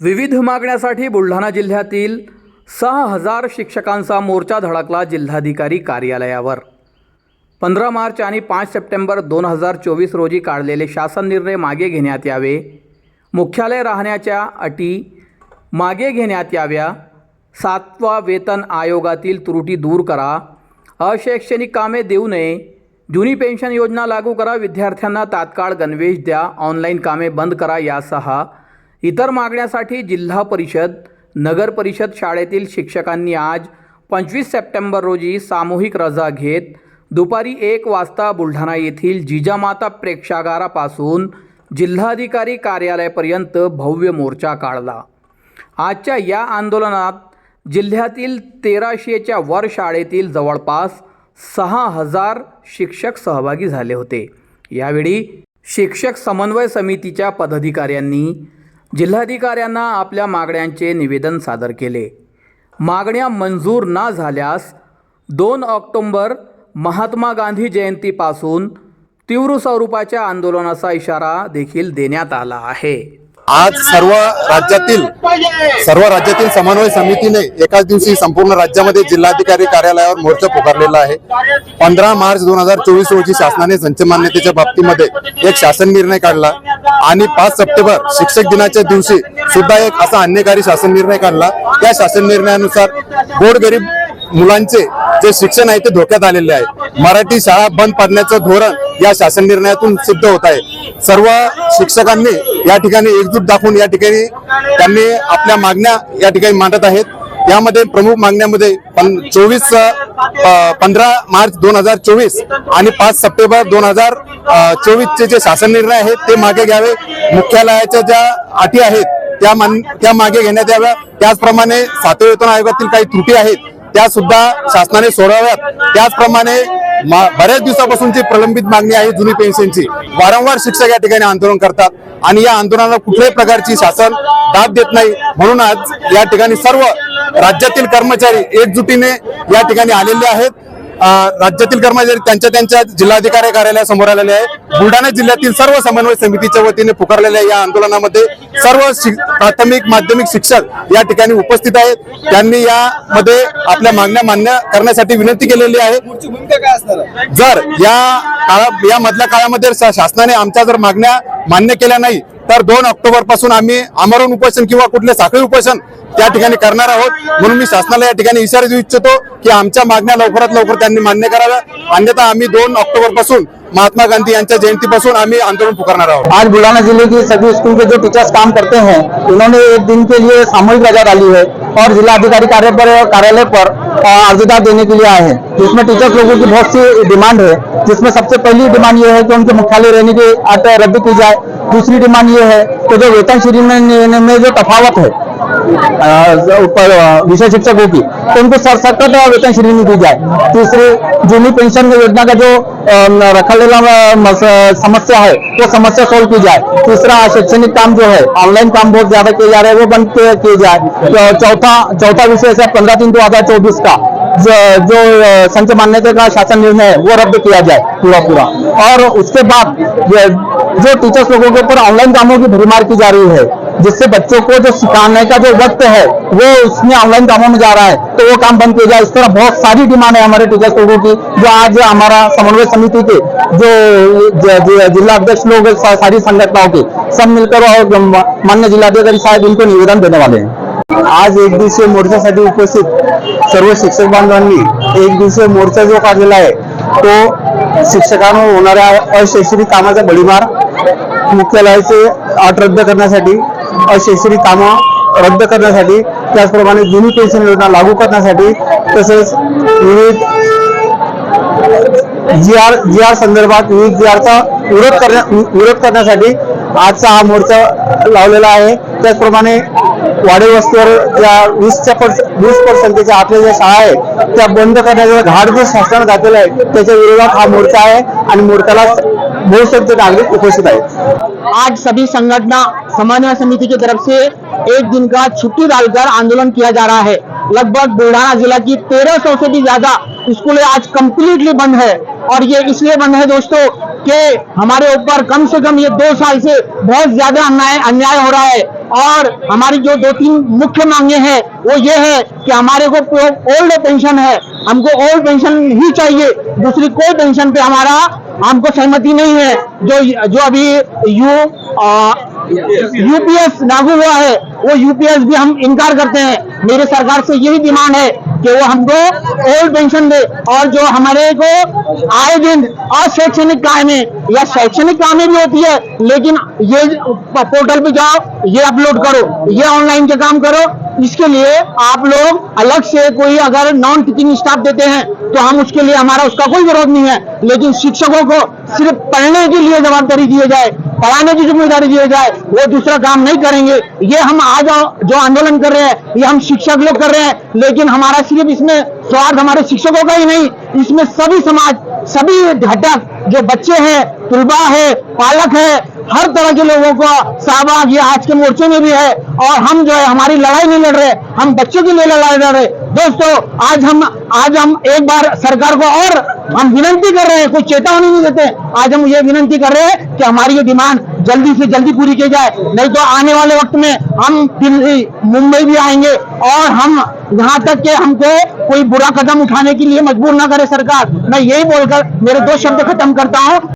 विविध मागण्यासाठी बुलढाणा जिल्ह्यातील सहा हजार शिक्षकांचा मोर्चा धडकला जिल्हाधिकारी कार्यालयावर. पंधरा मार्च आणि पाच सप्टेंबर दोन हजार चोवीस रोजी काढलेले शासन निर्णय मागे घेण्यात यावे. मुख्यालय राहण्याच्या अटी मागे घेण्यात याव्या. सातवा वेतन आयोगातील त्रुटी दूर करा. अशैक्षणिक कामे देऊ नये. जुनी पेन्शन योजना लागू करा. विद्यार्थ्यांना तात्काळ गणवेश द्या. ऑनलाईन कामे बंद करा. यासह इतर मागण्यासाठी जिल्हा परिषद नगर परिषद शाळेतील शिक्षकांनी आज पंचवीस सप्टेंबर रोजी सामूहिक रजा घेत दुपारी एक वाजता बुलढाणा येथील जिजामाता प्रेक्षागारापासून जिल्हाधिकारी कार्यालयापर्यंत भव्य मोर्चा काढला. आजच्या या आंदोलनात जिल्ह्यातील तेराशेच्या वर शाळेतील जवळपास सहा हजार शिक्षक सहभागी झाले होते. यावेळी शिक्षक समन्वय समितीच्या पदाधिकाऱ्यांनी जिल्हाधिकाऱ्यांना आपल्या मागण्यांचे निवेदन सादर केले. मागण्या मंजूर ना झाल्यास दोन ऑक्टोंबर महात्मा गांधी जयंतीपासून तीव्र स्वरूपाच्या आंदोलनाचा इशारा देखील देण्यात आला आहे. आज सर्व राज्यातील सर्व राज्यातील समन्वय समितीने एकाच दिवशी संपूर्ण राज्यामध्ये जिल्हाधिकारी कार्यालयावर मोर्चा पुकारलेला आहे. पंधरा मार्च दोन हजार चोवीस रोजी शासनाने संचमान्यतेच्या बाबतीमध्ये एक शासन निर्णय काढला. आणि पाच सप्टेंबर शिक्षक दिनाच्या दिवशी सुद्धा एक असा अन्यकारी शासन निर्णय काढला. त्या शासन निर्णयानुसार गोरगरीब मुलांचे जे शिक्षण आहे ते धोक्यात आलेले आहे. मराठी शाळा बंद पाडण्याचं धोरण या शासन निर्णयातून सिद्ध होत आहे. सर्व शिक्षकांनी या ठिकाणी एकजूट दाखवून या ठिकाणी त्यांनी आपल्या मागण्या या ठिकाणी मांडत आहेत. यामध्ये प्रमुख मागण्यामध्ये चोवीस पंधरा मार्च दोन हजार चोवीस आणि पाच सप्टेंबर दोन हजार चोवीसचे जे शासन निर्णय आहेत ते मागे घ्यावे. मुख्यालयाच्या ज्या अटी आहेत त्या मान त्या मागे घेण्यात याव्या. त्याचप्रमाणे सातव्या वेतन आयोगातील काही त्रुटी आहेत त्या सुद्धा शासनाने सोडाव्यात त्याचप्रमाणे मा- बऱ्याच दिवसापासूनची प्रलंबित मागणी आहे जुनी पेन्शनची वारंवार शिक्षक या ठिकाणी आंदोलन करतात आणि या आंदोलनाला कुठल्याही प्रकारची शासन दाद देत नाही. म्हणून आज या ठिकाणी सर्व राज्यातील कर्मचारी एकजुटीने या ठिकाणी आलेले आहेत. राज्यातील कर्मचारी त्यांच्या त्यांच्या जिल्हाधिकारी कार्यालयासमोर आलेले आहे बुलढाणा जिल्ह्यातील सर्व समन्वय समितीच्या वतीने पुकारलेल्या या आंदोलनामध्ये सर्व प्राथमिक माध्यमिक शिक्षक या ठिकाणी उपस्थित आहेत. त्यांनी यामध्ये आपल्या मागण्या मान्य करण्यासाठी विनंती केलेली आहे. जर या काळा या मधल्या काळामध्ये शासनाने आमच्या जर मागण्या मान्य केल्या नाही तर दोन ऑक्टोबरपासून आम्ही आमरण उपोषण किंवा कुठले साखळी उपोषण त्या ठिकाणी करणार आहोत. म्हणून मी शासनाला या ठिकाणी इशारा देऊ इच्छितो की आमच्या मागण्या लवकरात लवकर त्यांनी मान्य कराव्या. अन्यथा आम्ही दोन ऑक्टोबरपासून महात्मा गांधी यांच्या जयंतीपासून आम्ही आंदोलन पुकारणार आहोत. आज बुलाना जिले की सभी स्कूल के जो टीचर्स काम करते हैं उन्होंने एक दिन के लिए सामूहिक रजा डाली है और जिला अधिकारी कार्य पर कार्यालय पर अर्जीदार देने के लिए आए हैं। जिसमें टीचर्स लोगों की बहुत सी डिमांड है। जिसमें सबसे पहली डिमांड ये है कि उनके मुख्यालय रहने की आट रद्द की जाए। दूसरी डिमांड ये है कि जो वेतन श्रेणी में, में जो तफावत है ऊपर, विषय शिक्षकों की तो उनको सरसकट वेतन श्रेणी दी जाए। तीसरी जूनी पेंशन योजना का जो रखा मस- समस्या है वो समस्या सोल्व की जाए। तीसरा शैक्षणिक काम जो है ऑनलाइन काम बहुत ज़्यादा किए जा रहे हैं वो बंद किए किए जाए। तो चौथा चौथा विषय है पंद्रह तीन दो हज़ार चौबीस का। जो संच मान्यता का शासन निर्णय है, वो रद्द किया जाए पूरा पूरा। और उसके बाद जो टीचर्स लोगों के ऊपर ऑनलाइन कामों की भरमार की जा रही है, जिससे बच्चों को जो सिखाने का जो वक्त है, वो उसमें ऑनलाइन कामों में जा रहा है तो वो काम बंद किया जाए। इस तरह बहुत सारी डिमांड है हमारे टीचर्स लोगों की, जो आज हमारा समन्वय समिति के, ज- जिला अध्यक्ष लोग सारी संगठनाओं के, सब मिलकर और मान्य जिलाधिकारी साहब इनको निवेदन देने वाले हैं। आज एक दिवसीय मोर्चासाठी उपस्थित सर्व शिक्षक बांधवांनी एक दिवसीय मोर्चा जो काढलेला आहे तो शिक्षकांवर होणाऱ्या अशैक्षणिक कामाचा बळीमार मुख्यालयाचे अट रद्द करण्यासाठी अशैक्षणिक कामं रद्द करण्यासाठी त्याचप्रमाणे जुनी पेन्शन योजना लागू करण्यासाठी तसेच विविध जी आर जी आर संदर्भात विविध जी आरचा विरोध करण्या विरोध करण्यासाठी आजचा हा मोर्चा लावलेला आहे. त्याचप्रमाणे वस्तूवर ज्या वीसच्या वीस पर्सेंटच्या आपल्या ज्या शाळा आहेत त्या बंद करण्याचा घाट जो शासनानं घातलेला आहे, त्याच्या विरोधात हा मोर्चा आहे आणि मोर्चाला बहुसंख्य नागरिक उपस्थित आहेत. आज सभी संगठना समन्वय समिति की तरफ़ से एक दिन का छुट्टी डालकर आंदोलन किया जा रहा है। लगभग बुल्ढाना जिला की तेरह सौ से भी ज़्यादा स्कूल आज कंप्लीटली बंद है। और ये इसलिए बंद है दोस्तों कि हमारे ऊपर कम से कम ये दो साल से बहुत ज़्यादा अन्याय हो रहा है। और हमारी जो दो तीन मुख्य मांगे हैं, वो ये है कि हमारे को ओल्ड पेंशन है, हमको ओल्ड पेंशन ही चाहिए। दूसरी, कोई पेंशन पे हमारा, हमको सहमति नहीं है। जो जो अभी यू यूपीएस लागू हुआ है, वो यूपीएस भी हम इनकार करते हैं। मेरी सरकार से यही डिमांड है कि वो हमको ओल्ड पेंशन दे और जो हमारे को आए दिन अशैक्षणिक कामें या शैक्षणिक कामें भी होती है, लेकिन ये पोर्टल पे जाओ, ये अपलोड करो, ये ऑनलाइन के काम करो। इसके लिए आप लोग अलग से कोई अगर नॉन टीचिंग स्टाफ देते हैं तो हम उसके लिए हमारा उसका कोई विरोध नहीं है। लेकिन शिक्षकों को सिर्फ़ पढ़ने के लिए जवाबदारी दिए जाए पढ़ाने की ज़िम्मेदारी दी जाए, वो दूसरा काम नहीं करेंगे। ये हम आज जो आंदोलन कर रहे हैं, ये हम शिक्षक लोग कर रहे हैं, लेकिन हमारा सिर्फ़ इसमें स्वार्थ हमारे शिक्षकों का ही नहीं, इसमें सभी समाज, सभी घटक जो बच्चे हैं तुलबा है, पालक है, हर तरह के लोगों का सहभाग ये आज के मोर्चे में भी है, और हम जो है, हमारी लड़ाई नहीं लड़ रहे, हम बच्चों के लिए लड़ाई लड़ रहे। दोस्तों, आज हम आज हम एक बार सरकार को और हम विनंती कर रहे हैं कोई चेतावनी नहीं देते। आज हम ये विनंती कर रहे हैं कि हमारी ये डिमांड जल्दी से जल्दी पूरी की जाए। नहीं तो आने वाले वक्त में हम दिल्ली, मुंबई भी आएँगे और हम यहाँ तक के हमको कोई बुरा कदम उठाने के लिए मजबूर ना करे सरकार। मैं यही बोलकर मेरे दो शब्द खत्म करता हूँ।